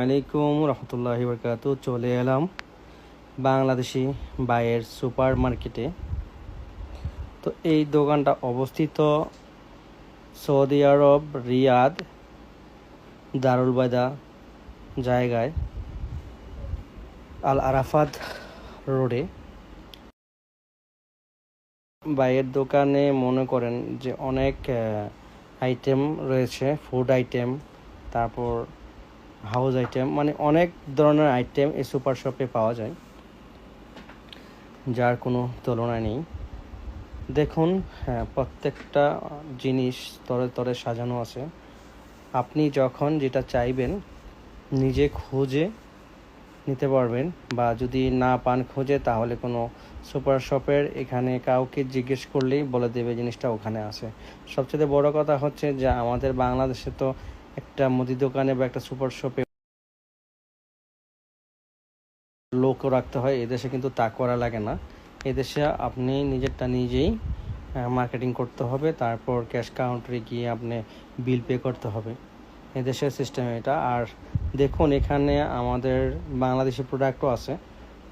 আলাইকুম রহমতুল্লাহি বরকাত। চলে এলাম বাংলাদেশি বাইয়ের সুপার মার্কেটে তো এই দোকানটা অবস্থিত সৌদি আরব রিয়াদ দারুল বায়দা জায়গায়, আল আরাফাত রোডে। বাইয়ের দোকানে মনে করেন যে অনেক আইটেম রয়েছে ফুড আইটেম তারপর হাউস আইটেম মানে অনেক ধরনের আইটেম এই সুপার শপে পাওয়া যায়, যার কোনো তুলনা নেই। দেখুন হ্যাঁ প্রত্যেকটা জিনিস তরে তরে সাজানো আছে। আপনি যখন যেটা চাইবেন, নিজে খুঁজে নিতে পারবেন, বা যদি না পান খুঁজে, তাহলে কোনো সুপার শপের এখানে কাউকে জিজ্ঞেস করলেই বলে দেবে জিনিসটা ওখানে আছে। সবচেয়ে বড় কথা হচ্ছে যে আমাদের বাংলাদেশে তো একটা মুদি দোকানে বা একটা সুপার শপে লোকও রাখতে হয়। এদেশে কিন্তু তা করা লাগে না। এদেশে আপনি নিজেরটা নিজেই মার্কেটিং করতে হবে, তারপর ক্যাশ কাউন্টারে গিয়ে আপনি বিল পে করতে হবে। এদেশের সিস্টেম এটা। আর দেখুন, এখানে আমাদের বাংলাদেশি প্রোডাক্টও আছে।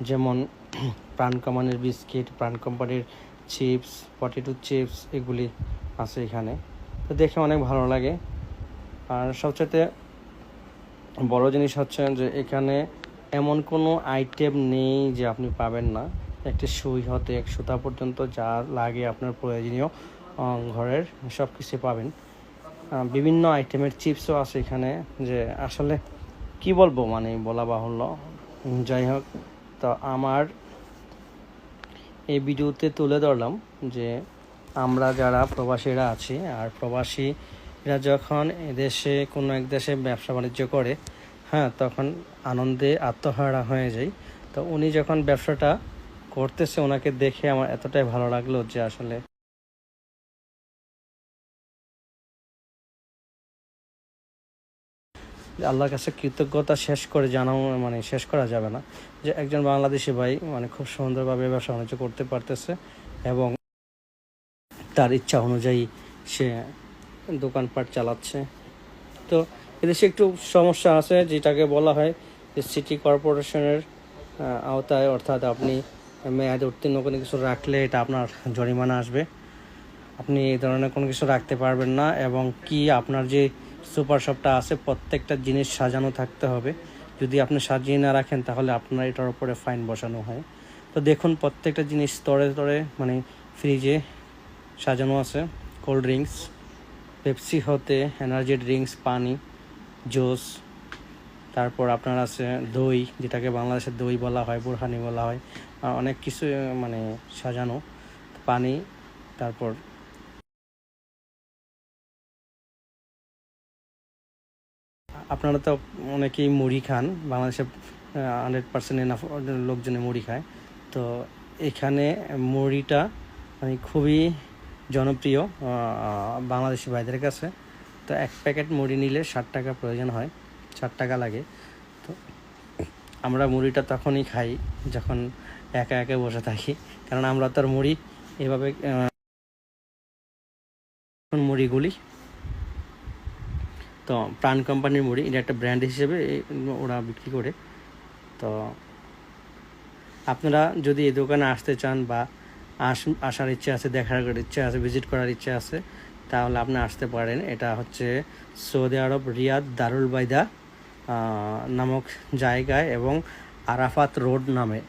যেমন প্রাণ কোম্পানির বিস্কিট প্রাণ কোম্পানির চিপস পটেটো চিপস এগুলি আছে এখানে। তো দেখে অনেক ভালো লাগে। আর সবচেয়ে বড় জিনিস হচ্ছে যে এখানে এমন কোনো আইটেম নেই যে আপনি পাবেন না। একটি সুই হতে, এক সুতা পর্যন্ত যা লাগে আপনার প্রয়োজনীয় ঘরের সব কিছু পাবেন বিভিন্ন আইটেমের চিপসও আছে এখানে যে আসলে কি বলব? মানে বলা বাহুল্য। যাই হোক, তো আমার এই ভিডিওতে তুলে ধরলাম যে আমরা যারা প্রবাসীরা আছি, আর প্রবাসীরা যখন এদেশে কোনো এক দেশে ব্যবসা বাণিজ্য করে হ্যাঁ তখন আনন্দে আত্মহারা হয়ে যায়। তো উনি যখন ব্যবসাটা করতেছে, ওনাকে দেখে আমার এতটাই ভালো লাগল যে আসলে আল্লাহর কাছে কৃতজ্ঞতা শেষ করে জানাও মানে শেষ করা যাবে না। যে একজন বাংলাদেশি ভাই মানে খুব সুন্দরভাবে ব্যবসা বাণিজ্য করতে পারতেছে এবং তার ইচ্ছা অনুযায়ী সে দোকানপাট চালাচ্ছে। তো এদেশে একটু সমস্যা আছে, যেটাকে বলা হয় যে সিটি কর্পোরেশনের আওতায় অর্থাৎ আপনি মেয়াদ উত্তীর্ণ কোনো কিছু রাখলে এটা আপনার জরিমানা আসবে। আপনি এই ধরনের কোনো কিছু রাখতে পারবেন না এবং কি আপনার যে সুপার শপটা আছে, প্রত্যেকটা জিনিস সাজানো থাকতে হবে। যদি আপনি সাজিয়ে না রাখেন, তাহলে আপনার এটার উপরে ফাইন বসানো হয়। তো দেখুন, প্রত্যেকটা জিনিস স্তরে স্তরে মানে ফ্রিজে সাজানো আছে কোল্ড ড্রিঙ্কস পেপসি হতে এনার্জি ড্রিঙ্কস, পানি, জুস, তারপর আপনার আছে দই, যেটাকে বাংলাদেশের দই বলা হয়, বুরহানি বলা হয় অনেক কিছু মানে সাজানো, পানি, তারপর আপনারা তো অনেকেই মুড়ি খান, বাংলাদেশে হান্ড্রেড পার্সেন্ট এনাফ লোকজনে মুড়ি খায়, তো এখানে মুড়িটা আমি খুবই জনপ্রিয় বাংলাদেশি ভাইদের কাছে। তো এক প্যাকেট মুড়ি নিলে ষাট টাকা প্রয়োজন হয়, ষাট টাকা লাগে। তো আমরা মুড়িটা তখনই খাই যখন একা একা বসে থাকি, কারণ আমরা তো আর মুড়ি এভাবে মুড়িগুলি তো প্রাণ কোম্পানির মুড়ি, এটা একটা ব্র্যান্ড হিসেবে ওরা বিক্রি করে। তো আপনারা যদি এই দোকানে আসতে চান বা আস আসার ইচ্ছে আছে, দেখার ইচ্ছা আছে ভিজিট করার ইচ্ছা আছে, তাহলে আপনি আসতে পারেন। এটা হচ্ছে সৌদি আরব রিয়াদ দারুল বাইদা নামক জায়গায় এবং আরাফাত রোড নামে।